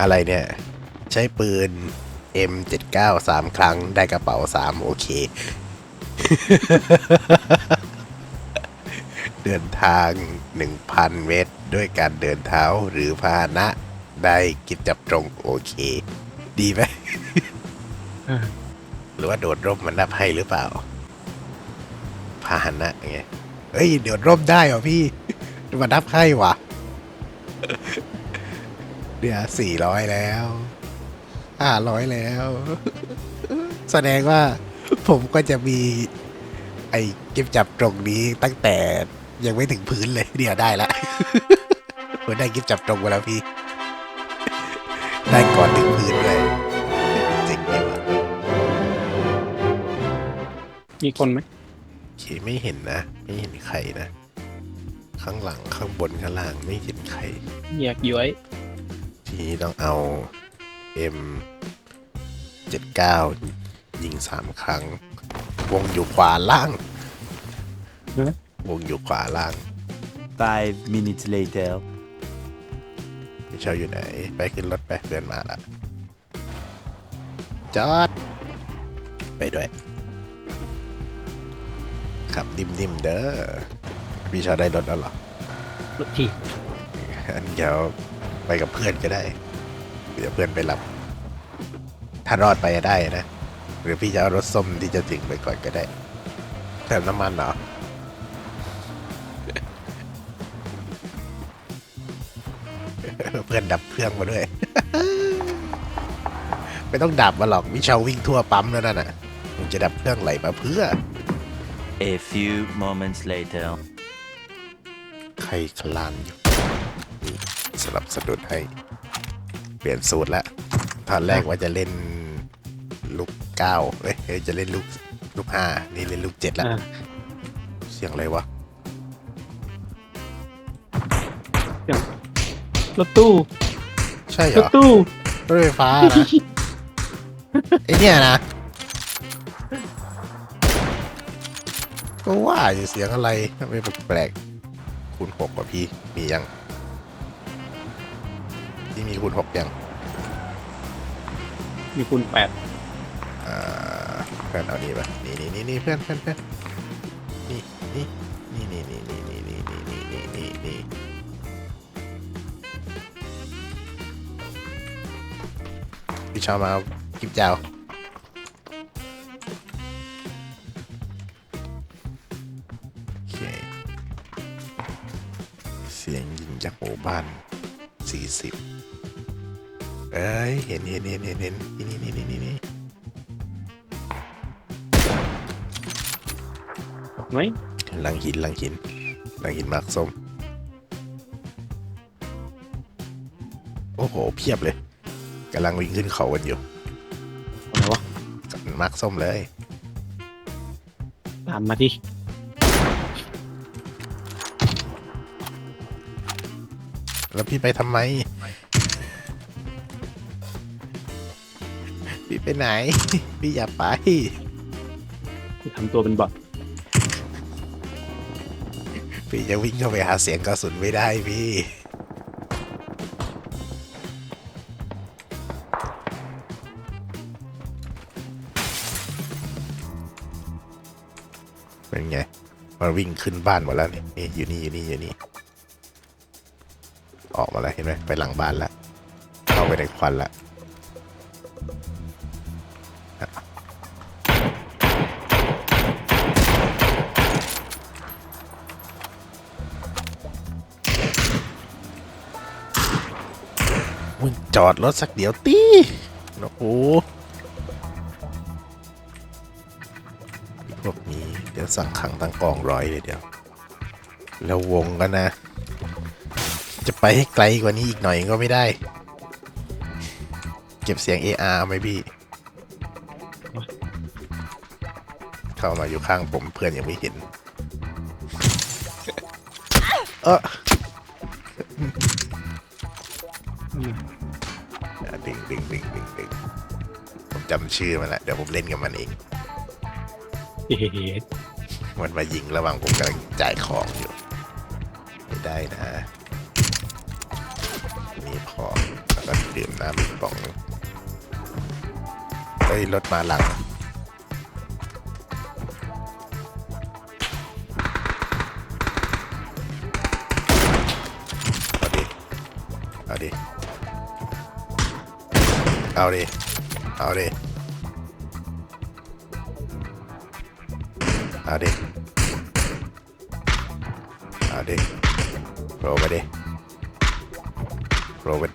อะไรเนี่ย ใช้ปืน M79 สามครั้งได้กระเป๋าสามโอเค เดินทาง 1,000 เมตร ด้วยการเดินเท้าหรือพาหนะได้กิจจับตรงโอเค ดีไหม หรือว่าโดดร่มมันนับให้หรือเปล่า พาหนะไงเฮ้ย โดดร่มได้เหรอพี่มันนับให้วะ เดี๋ยวสี่ร้อยแล้วห้าร้อยแล้ว แสดงว่าผมก็จะมี ไอ้เก็บจับตรงนี้ตั้งแต่ยังไม่ถึงพื้นเลยเดี๋ยวได้ละผมได้เก็บจับตรงมาแล้วพี่ ได้ก่อนถึงพื้นเลยเจ๋งดีว่ะมีคนไหมโอเคไม่เห็นนะ ไม่เห็นใครนะ ข้างหลังข้างบนข้างล่างไม่เห็นใครแยกย้อย ทีนี้ต้องเอา M 79 ยิงสามครั้ง วงอยู่ขวาล่าง วงอยู่ขวาล่าง Five minutes later. พี่เชาอยู่ไหน ไปขึ้นรถไปเพื่อนมาละจอด ไปด้วย ขับดิมๆเด้อพี่เชาได้รถแล้วเหรอ รถที่ อันเดี๋ยว ไปกับเพื่อนก็ได้เดี๋ยวเพื่อนไปรับ ถ้ารอดไปจะได้นะ หรือพี่จะเอารถส้มที่จะถึงไปก่อนก็ได้เติมน้ำมันเหรอเพื่อนดับเครื่องมาด้วย ไม่ต้องดับมาหรอกมิเชาวิ่งทั่วปั๊มแล้วนั่นน่ะมึงจะดับเครื่องไหลมาเพื่อ A few moments later. ใครคลานอยู่นี่ สลับสะดุดให้ เปลี่ยนสูตรละตอนแรกว่าจะเล่นลูกเก้าเอ้ยเอ้ยจะเล่นลูกลูกห้านี่เล่นลูกเจ็ดละอ่าเสียงอะไรวะรถตู้ ใช่เหรรอถตู้รถไฟฟ้านะไอเนี่ยนะก็ว่าอยู่เสียงอะไรทำไมแปลกๆคูณหกกว่าพี่มียัง พี่มีคูณหกยังมีคุณแปดอ่าเพื่อนเอานี่ปะนี่นี่นี่นี่เพื่อนเพื่อนเพื่อนนี่นี่นี่นี่นี่นี่นี่นี่นี่นี่นี่นี่พี่ชาวมาเอากิบเจ้าโอเคเสียงยิงจากหมู่บ้าน สี่สิบเอ้ยเห็นเห็นเห็นเห็นเห็นนี่นี่นี่นี่นี่ไหมหลังหินหลังหินหลังหินมากส้มโอ้โหเพียบเลยกำลังวิ่งขึ้นเขากันอยู่อะไรวะกับมากส้มเลยตามมาที่ แล้วพี่ไปทำไม พี่ไปไหน พี่อย่าไปทำตัวเป็นบอทพี่จะวิ่งเข้าไปหาเสียงกระสุนไม่ได้พี่ เป็นไงมันวิ่งขึ้นบ้านหมดแล้วนี่นี่อยู่นี่อยู่นี่อยู่นี่ออก มาแล้วเห็นไหมไปหลังบ้านแล้วเข้าไปในควันแล้วจอดรถสักเดี๋ยวตีนะโอ้พวกนี้เดี๋ยวสั่งขังตั้งกองร้อยเลยเดี๋ยว แล้ววงกันนะ จะไปให้ไกลกว่านี้อีกหน่อยก็ไม่ได้ เก็บเสียง AR ไหมพี่ เข้ามาอยู่ข้างผมเพื่อนยังไม่เห็น เอออะดึงดึงดึงดึงดึงผมจำชื่อมันแหละเดี๋ยวผมเล่นกับมันเองเฮ้ยมันมายิงระหว่างผมกำลังจ่ายของอยู่ ไม่ได้นะ มีขอแล้วก็ดื่มน้ำน้ำอีกกระป๋องนึงเฮ้ยรถมาหลังเอาดิ เอาดิ เอาดิ เอาดิ เอาดิ เอาดิโปรมาดิโปดี โปรบัน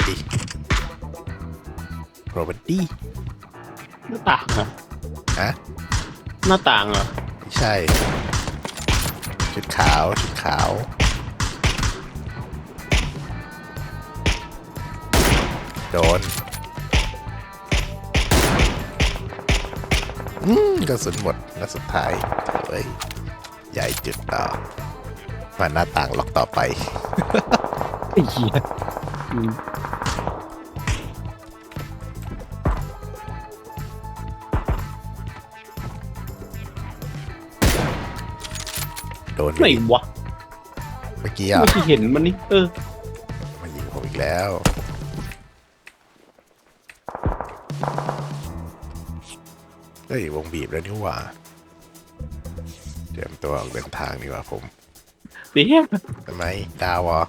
ดีหน้าต่างเหรอฮะหน้าต่างเหรอไม่ใช่ ชุดขาว ชุดขาว โดน อืมกระสุนหมดนัดสุดท้ายเฮ้ย ใหญ่จุดต่อมาหน้าต่างล็อกต่อไป ไอ้เหี้ย อืมโดนไหนวะเมื่อกี้อะเมื่อกี้เห็นมันนี่เออ มันยิงผมอีกแล้วเฮ้ยวงบีบแล้วนี่หว่าเตรียมตัวออกเดินทางดีกว่าผม เดี๋ยวทำไมดาวเหรอ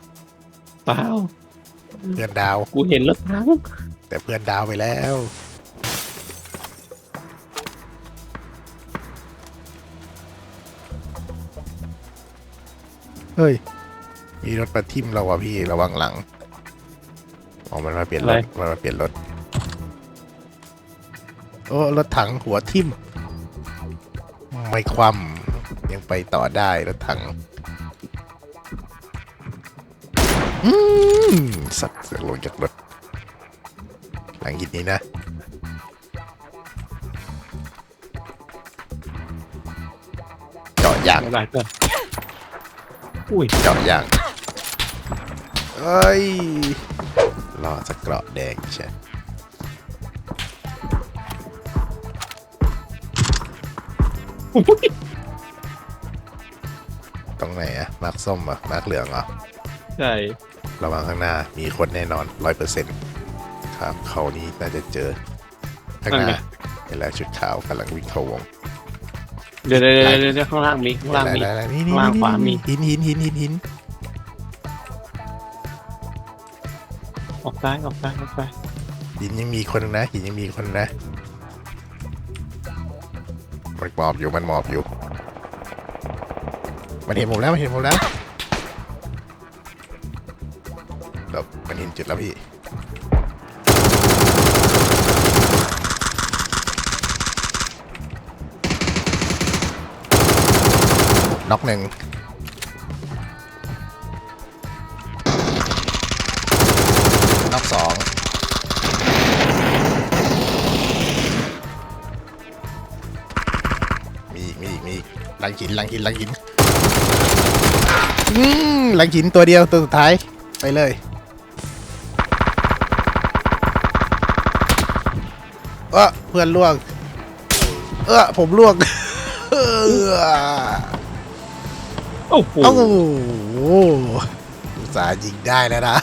เปล่า เพื่อนดาว กูเห็นรถถังแต่เพื่อนดาวไปแล้ว เฮ้ย มีรถมาทิ่มเราว่ะพี่ระวังหลังอ๋อมันมาเปลี่ยนรถมันมาเปลี่ยนรถ โอ้ รถถังหัวทิ่มไม่คว่ำยังไปต่อได้รถถัง อืมสัตว์เสือลงจากรถหลังหินนี้นะ เจาะยางอะไรก็อุ้ยเจาะยางเอ้ยรอสักเกราะแดงใช่อุ้ยตรงไหนอะมาร์กส้มอะมาร์กเหลืองเหรอใช่ ระวังข้างหน้ามีคนแน่นอนร้อยเปอร์เซ็นต์ครับเขานี้น่าจะเจอข้างหน้าเห็นแล้วชุดขาวกำลังวิ่งเข้าวงเดี๋ยวเดี๋ยวเดี๋ยวเดี๋ยวข้างล่างมีข้างล่างมีแล้วๆๆนี่นี่ข้างล่างขวามีหินหินหินหินหินออกซ้ายออกซ้ายออกซ้ายหินยังมีคนนะหินยังมีคนนะมันหมอบอยู่มันหมอบอยู่ มันเห็นผมแล้วมันเห็นผมแล้ว เดี๋ยวมันเห็นจุดแล้วพี่น็อกหนึ่งน็อกสองมีอีกมีอีกมีอีกลังหินลังหินลังหินอืมลังหินตัวเดียวตัวสุดท้าย ไปเลย เออเพื่อนล่วง เออผมล่วงเออโอ้โหโอ้โหอุตส่าห์ยิงได้แล้วนะ